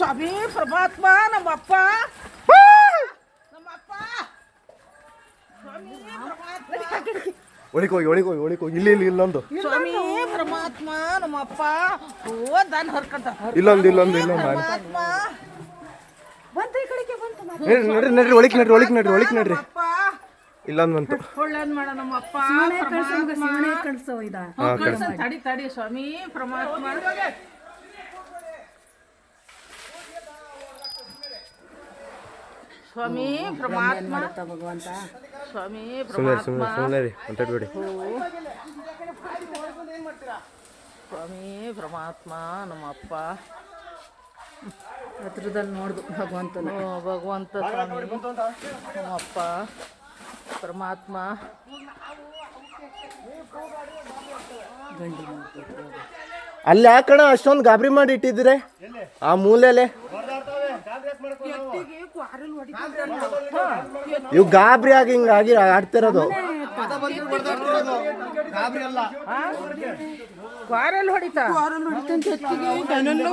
ಸ್ವಾಮಿ ಪರಮಾತ್ಮ ನಮ್ಮಪ್ಪ. ನಮ್ಮಪ್ಪ. ಒಳಿಕೋಗಿ ಒಳಿಕೋಗಿ ಒಳಿಕೋಗಿ. ಇಲ್ಲಿ ಇಲ್ಲಿ ಇಲ್ಲೊಂದು ಸ್ವಾಮಿ ಪರಮಾತ್ಮ ನಮ್ಮಪ್ಪ. ಓ ದಾನ ಹರ್ಕಂತ. ಇಲ್ಲೊಂದು ಇಲ್ಲೊಂದು ಇಲ್ಲೊಂದು. ಪರಮಾತ್ಮ. ನೋಡ್ರಿ ಈ ಕಡೆಗೆ ಬಂತು. ನಡ್ರಿ ನಡ್ರಿ ನಡ್ರಿ ಒಳಿಕ್ ನಡ್ರಿ ಒಳಿಕ್ ನಡ್ರಿ ಒಳಿಕ್ ನಡ್ರಿ. ಇಲ್ಲೊಂದು ಬಂತು. ಒಳ್ಳೇದ್ ಮಾಡ ನಮ್ಮಪ್ಪ ಶಿವನೇ ಕಳ್ಸೋ ಇದ. ತಡಿ ತಡಿ ಸ್ವಾಮಿ ಪರಮಾತ್ಮ. ಸ್ವಾಮಿ ಪರಮಾತ್ಮ. ಮಾಡುತ್ತ ಭಗವಂತ? ಸ್ವಾಮಿ ಸುಮ್ಮನೆ ಪರಮಾತ್ಮ. ಸುಮ್ಮನೆ ಸುಮ್ಮನೆ ರೀ ಮಾತಾಡ್ಬೇಡಿ ಸ್ವಾಮಿ ಪರಮಾತ್ಮ ನಮ್ಮಪ್ಪ ಹತ್ರದಲ್ಲಿ ನೋಡ್ದು ಭಗವಂತನ. ಭಗವಂತ ಸ್ವಾಮಿ ನಮ್ಮಪ್ಪ ಪರಮಾತ್ಮ. ಅಲ್ಲಿ ಯಾಕಣ ಅಷ್ಟೊಂದು ಗಾಬರಿ ಮಾಡಿ ಇಟ್ಟಿದ್ರೆ ಆ ಮೂಲೆಲೆ? ಇವು ಗಾಬರಿ ಆಗಿ ಹಿಂಗಾಗಿ ಆಡ್ತಿರೋದು. ಕ್ವಾರಲ್ ಹೊಡಿತಾ. ಓಕೆ ಹೊಡಿತಂತ ಅಂತ ಕಣ್ಣೆಲ್ಲ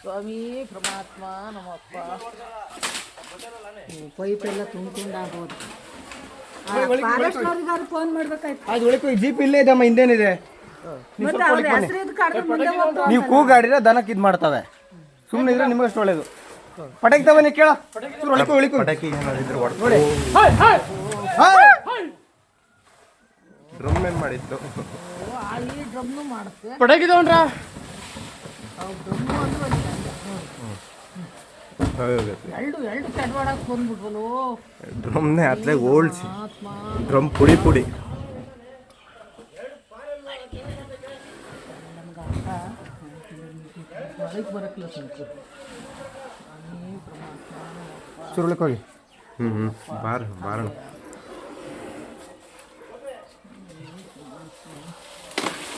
ಸ್ವಾಮಿ ಪರಮಾತ್ಮ ನಮ್ಮಪ್ಪ. ಪೈಪ್ ಎಲ್ಲ ತುಂಬ್ಕೊಂಡು ಆಗೋದು ಫಾರೆಸ್ಟ್ನವ್ರಿಗಾರು ಫೋನ್ ಮಾಡ್ಬೇಕಾಯ್ತು. ಅದು ಒಳಗೆ ಜೀಪ್ ಇಲ್ಲೇ ಇದಮ್ಮ ಹಿಂದೇನಿದೆ. ಮತ್ತೆ ಅವ್ರ ಹೆಸರು ಇದು ಕಡ್ದು ಮುಂದೆ ಹೋಗ್ತು ನೀವು ಕೂಗಾಡಿದ್ರೆ ದನಕ್ಕೆ ಇದು ಮಾಡ್ತವೆ. ಸುಮ್ಮನೆ ಇದ್ರೆ ನಿಮಗಷ್ಟು ಒಳ್ಳೇದು. ಪಟಾಕಿ ತವನಿ ಕೇಳ. ಒಳಿಕು ಒಳಿಕು ಪಟಾಕಿ ನೋಡಿ ಡ್ರಮ್ ಏನ್ ಮಾಡಿತ್ತು ಡ್ರಮ್ನು ಮಾಡುತ್ತೆ. ಎರಡು ಎರಡು ಕೆಡವಾಡಕ್ ಡ್ರಮ್ನೇ ಅತ್ಲಾಗ ಓಲ್ಸಿ ಆತ್ಮ. ಡ್ರಮ್ ಪುಡಿ ಪುಡಿ. ಒಳಗೆ ಬರಕ್ಲ ಸಂತು ಸುರುಳಕ್ಕೆ ಹೋಗಿ ಹ್ಞೂ ಹ್ಞೂ ಬಾರ ಬಾರಣ.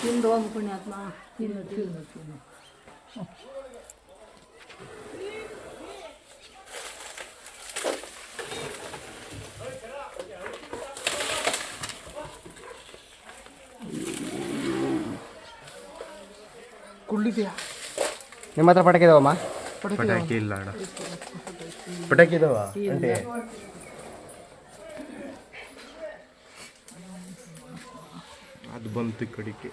ತಿಂದು ಹೋಗು ಪುಣ್ಯಾತ್ಮ. ತಿನ್ನು ತಿನ್ನು ತಿನ್ನು. ಕುಳ್ಳಿದ್ಯಾ? ನಿಮ್ಮ ಹತ್ರ ಪಟಾಕಿ ಇದಾವಮ್ಮ? ಪಟಾಕಿ ಇಲ್ಲ ಅಣ್ಣ. ಪಟಾಕಿ ಇದಾವ? ಅದು ಬಂತು ಕಡಿಕೆ.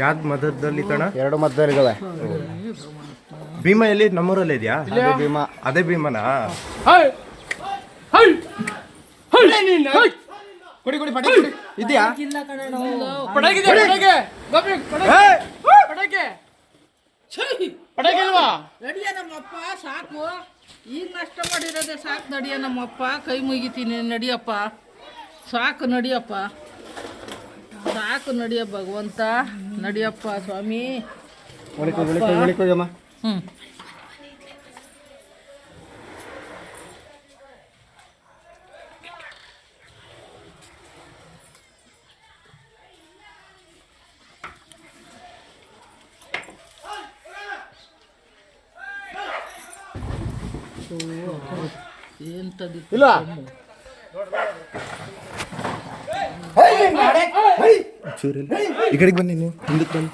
ಯಾವ್ದು ಮದದಲ್ಲಿ ಕಣ? ಎರಡು ಮದ್ದಲ್ಲಿ ಭೀಮಾ ಎಲ್ಲಿ? ನಮ್ಮೂರಲ್ಲಿ ಇದೆಯಾ? ಭೀಮಾ. ಅದೇ ಭೀಮನಾ? ಕೊಡಿ ಕೊಡಿ ಪಟಾಕಿ ಕೊಡಿ. ಇದೆಯಾ? ಇಲ್ಲ ಕಣ ನಡಿಯ ನಮ್ಮಪ್ಪ ಸಾಕು. ಈಗ ನಷ್ಟ ಮಾಡಿರೋದೆ ಸಾಕು ನಡಿಯ ನಮ್ಮಪ್ಪ. ಕೈ ಮುಗಿತೀನಿ ನಡಿಯಪ್ಪ. ಸಾಕು ನಡಿಯಪ್ಪ. ಸಾಕು ನಡಿಯ ಭಗವಂತ. ನಡಿಯಪ್ಪ ಸ್ವಾಮಿ. ಹ್ಞೂ ಎಂತದ್ದು ಇಲ್ಲ. ಈ ಕಡೆಗೆ ಬನ್ನಿ ನೀವು ಹಿಂದಕ್ಕೆ ಬನ್ನಿ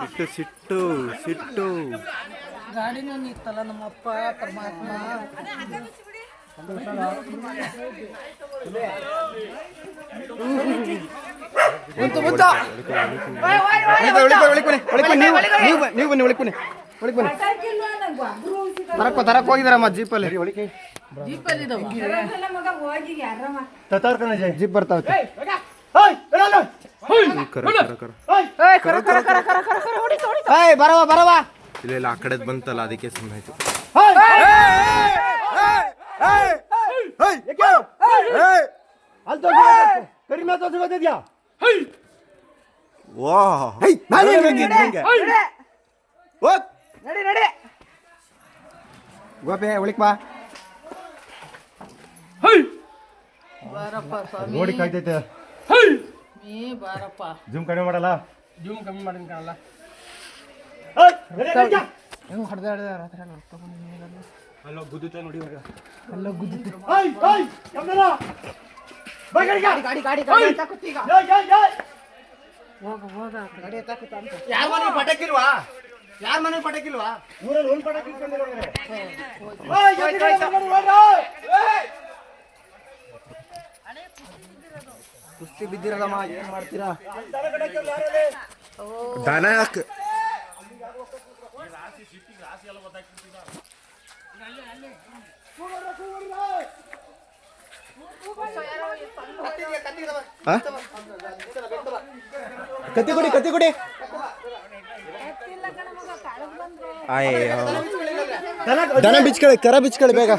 ಸಿಟ್ಟು ಸಿಟ್ಟು ಸಿಟ್ಟು ಗಾಡಿನೂ ನಿತ್ತಲ್ಲ ನಮ್ಮಪ್ಪ ಪರಮಾತ್ಮ. ಒಳಿಕೋ ಒಳಿಕೋ ನೀವು ನೀವು ಬನ್ನಿ, ಬನ್ನಿ ಒಳಿಕೋ ಒಳಿಕ್ ಬನ್ನಿ ತರಕ್ ತರಕ್ ಹೋಗಿದಾರಮ್ಮ ಜೀಪಲ್ಲಿ. ಒಳಕ್ಕೆ ಜೀಪ್ ಬರ್ತಾವೆ. ಬರವಾ ಬರವಾ ಕರ ಏಯ್ ಬರವ ಬರವ. ಇಲ್ಲ ಇಲ್ಲ ಆ ಕಡೆದ್ ಬಂತಲ್ಲ ಅದಕ್ಕೆ ಸುಮ್ಮನೆ ಕಡಿಮೆ ತೋರ್ಸು ಗೊತ್ತಿದ್ಯಾ? ವಾ ನಾನು ಹೆಂಗೆ ನಡಿ ನಡಿ. ಗೋಪಿ ಉಳಿಕ್ ಬಾ. ಬಾರಪ್ಪ ಸ್ವಾಮಿ. ನೋಡಿ ಕಾಯ್ತೈತೆ. ನೀ ಬಾರಪ್ಪ. ಜೂಮ್ ಕಡಿಮೆ ಮಾಡಲ್ಲ. ಜೂಮ್ ಕಮ್ಮಿ ಮಾಡಿನ ಕಾಣಲ್ಲ. ಅಲ್ಲೋ ಗುದ್ದುತ್ತೆ ನೋಡಿ ಇವಾಗ. ಗಾಡಿ ಗಾಡಿ ಗಾಡಿ ತಗೊತ್ತೀಗ ಯಾರ ಮನೆ ಪಟಾಕಿಲ್ವಾ? ಯಾರ ಮನೆ ಪಟಕಿಲ್ವಾ? ಊರಲ್ಲಿ ಒಂದು ಪಟಾಕಿ ಇಟ್ಕೊಂಡಿರೋ ಕುಸ್ತಿ ಬಿದ್ದಿರದಮ್ಮ ಏನ್ ಮಾಡ್ತೀರಾ? ದನ ಯಾಕೆ ಕತ್ತಿ ಕೊಡಿ ಕತ್ತಿ ಕೊಡಿ. ಅಯ್ಯೋ. ದನ ಬಿಚ್ಕೊಳ್ಳಿ ಕರ ಬಿಚ್ಕೊಳ್ಳಿ ಬೇಗ.